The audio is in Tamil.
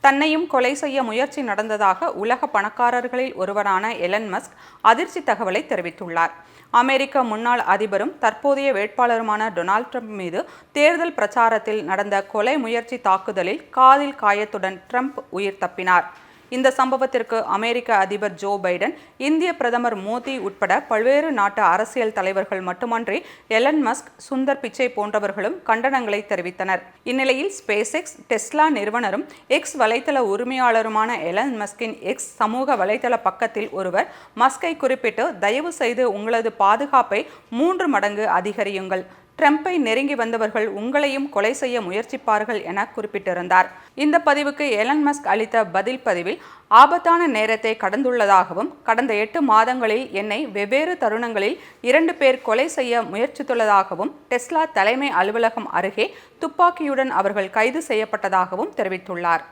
தன்னையும் கொலை செய்ய முயற்சி நடந்ததாக உலக பணக்காரர்களில் ஒருவரான எலன் மஸ்க் அதிர்ச்சி தகவலை தெரிவித்துள்ளார். அமெரிக்க முன்னாள் அதிபரும் தற்போதைய வேட்பாளருமான டொனால்ட் ட்ரம்ப் மீது தேர்தல் பிரச்சாரத்தில் நடந்த கொலை முயற்சி தாக்குதலில் காதில் காயத்துடன் ட்ரம்ப் உயிர் தப்பினார். இந்த சம்பவத்திற்கு அமெரிக்க அதிபர் ஜோ பைடன் இந்திய பிரதமர் மோடி உட்பட பல்வேறு நாட்டு அரசியல் தலைவர்கள் மட்டுமன்றி எலன் மஸ்க் சுந்தர் பிச்சை போன்றவர்களும் கண்டனங்களை தெரிவித்தனர். இந்நிலையில் ஸ்பேஸ் எக்ஸ் டெஸ்லா நிறுவனரும் எக்ஸ் வலைத்தள உரிமையாளருமான எலன் மஸ்கின் எக்ஸ் சமூக வலைத்தள பக்கத்தில் ஒருவர் மஸ்கை குறிப்பிட்டு தயவு செய்து உங்களது பாதுகாப்பை மூன்று மடங்கு அதிகரியுங்கள். ட்ரம்பை நெருங்கி வந்தவர்கள் உங்களையும் கொலை செய்ய முயற்சிப்பார்கள் என குறிப்பிட்டிருந்தார். இந்த பதிவுக்கு எலன் மஸ்க் அளித்த பதில் பதிவில் ஆபத்தான நேரத்தை கடந்துள்ளதாகவும் கடந்த எட்டு மாதங்களில் என்னை வெவ்வேறு தருணங்களில் இரண்டு பேர் கொலை செய்ய முயற்சித்துள்ளதாகவும் டெஸ்லா தலைமை அலுவலகம் அருகே துப்பாக்கியுடன் அவர்கள் கைது செய்யப்பட்டதாகவும் தெரிவித்துள்ளார்.